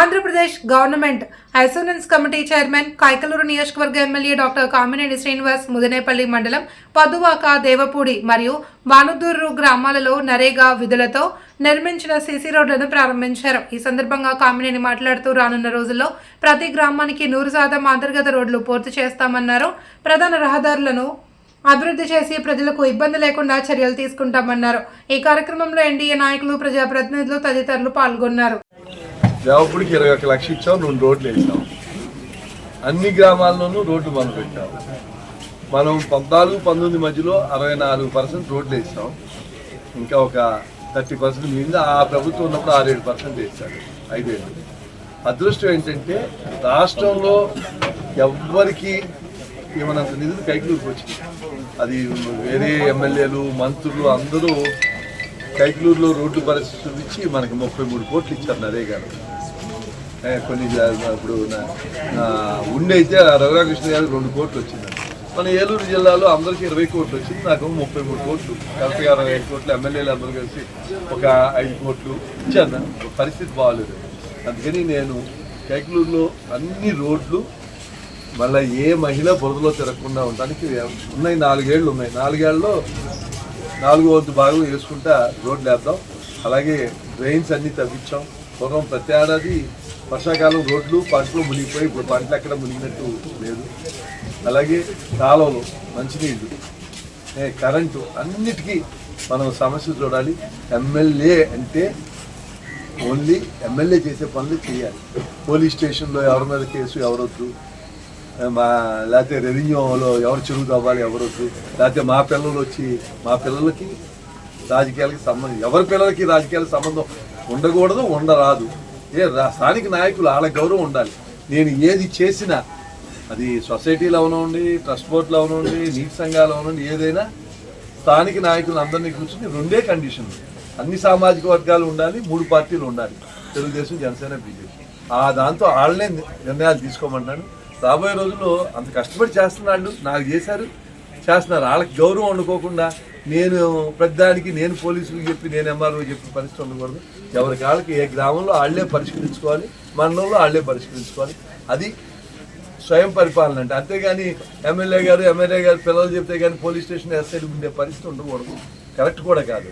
Andhra Pradesh government assurance committee chairman Kaikaluru నియోజకవర్గ MLA doctor Kamineni Srinivas Mudinepalli మండలం పదువాక దేవపూడి మరియు వానుదూరు గ్రామాలలో నరేగా విధులతో నిర్మించిన సీసీ రోడ్లను ప్రారంభించారు. ఈ సందర్భంగా కామినేని మాట్లాడుతూ రానున్న రోజుల్లో ప్రతి గ్రామానికి నూరు శాతం అంతర్గత రోడ్లు పూర్తి చేస్తామన్నారు. ప్రధాన రహదారులను అభివృద్ధి చేసి ప్రజలకు ఇబ్బంది లేకుండా చర్యలు తీసుకుంటామన్నారు. ఈ కార్యక్రమంలో ఎన్డీఏ నాయకులు ప్రజాప్రతినిధులు తదితరులు పాల్గొన్నారు. దేవపుడికి ఇరవై ఒక లక్ష ఇచ్చాం రెండు రోడ్లు వేసాం అన్ని గ్రామాల్లోనూ రోడ్లు మనం పెట్టాం. మనం పద్నాలుగు పంతొమ్మిది మధ్యలో అరవై నాలుగు పర్సెంట్ రోడ్లు వేసాం. ఇంకా ఒక థర్టీ పర్సెంట్ మిగిలింది ఆ ప్రభుత్వం ఉన్నప్పుడు ఆరేడు పర్సెంట్ వేశారు ఐదేళ్ళు. అదృష్టం ఏంటంటే రాష్ట్రంలో ఎవ్వరికి ఏమన్నంత నిధులు కైకూరుకు వచ్చింది అది వేరే ఎమ్మెల్యేలు మంత్రులు అందరూ కైకలూరులో రోడ్డు పరిస్థితులు ఇచ్చి మనకి ముప్పై మూడు కోట్లు ఇచ్చారు నరే గారు. కొన్ని జా- ఇప్పుడు ఉండి అయితే రఘురామకృష్ణ గారికి రెండు కోట్లు వచ్చింది మన ఏలూరు జిల్లాలో అందరికీ ఇరవై కోట్లు వచ్చింది నాకు ముప్పై మూడు కోట్లు. కలెక్టర్ గారు ఐదు కోట్లు ఎమ్మెల్యేలు అందరూ కలిసి ఒక ఐదు కోట్లు ఇచ్చాను పరిస్థితి బాగాలేదు. అందుకని నేను కైకలూరులో అన్ని రోడ్లు మళ్ళీ ఏ మహిళ బురదలో తిరగకుండా ఉండడానికి ఉన్నాయి నాలుగేళ్ళు ఉన్నాయి. నాలుగేళ్ళలో నాలుగో వంతు భాగం వేసుకుంటా రోడ్లు వేద్దాం. అలాగే డ్రైన్స్ అన్నీ తవ్వించాం. పూర్వం ప్రతి ఏడాది వర్షాకాలం రోడ్లు పంటలు మునిగిపోయి ఇప్పుడు పంటలు ఎక్కడ మునిగినట్టు లేదు. అలాగే కాలంలో మంచినీళ్ళు కరెంటు అన్నిటికీ మనం సమస్య చూడాలి. ఎమ్మెల్యే అంటే ఓన్లీ ఎమ్మెల్యే చేసే పనులు చేయాలి. పోలీస్ స్టేషన్లో ఎవరి మీద కేసు ఎవరొద్దు మా లేకపోతే రెవెన్యూలో ఎవరు చెరువు ఎవరు ఎవరొద్దు లేకపోతే మా పిల్లలు వచ్చి మా పిల్లలకి రాజకీయాలకి సంబంధం ఎవరి పిల్లలకి రాజకీయాలకు సంబంధం ఉండకూడదు ఉండరాదు. ఏ రా- స్థానిక నాయకులు వాళ్ళ గౌరవం ఉండాలి. నేను ఏది చేసినా అది సొసైటీలో అవనండి ట్రస్ట్ బోర్డులో అవనండి నీటి సంఘాలు అవనండి ఏదైనా స్థానిక నాయకులు అందరినీ కూర్చుని రెండే కండిషన్లు. అన్ని సామాజిక వర్గాలు ఉండాలి మూడు పార్టీలు ఉండాలి. తెలుగుదేశం జనసేన బీజేపీ. ఆ దాంతో వాళ్ళనే నిర్ణయాలు తీసుకోమంటాను రాబోయే రోజుల్లో అంత కష్టపడి చేస్తున్నాళ్ళు నాకు చేశారు. చేస్తున్నారు. వాళ్ళకి గౌరవం వండుకోకుండా నేను పెద్దానికి నేను పోలీసులకు చెప్పి నేను ఎంఆర్ఓ చెప్పి పరిస్థితి ఉండకూడదు. ఎవరికి వాళ్ళకి ఏ గ్రామంలో వాళ్ళే పరిష్కరించుకోవాలి మండలంలో వాళ్ళే పరిష్కరించుకోవాలి. అది స్వయం పరిపాలన అంటే అంతేగాని ఎమ్మెల్యే గారు ఎమ్మెల్యే గారు పిల్లలు చెప్తే కానీ పోలీస్ స్టేషన్ ఎస్ఐలు ఉండే పరిస్థితి ఉండకూడదు. కరెక్ట్ కూడా కాదు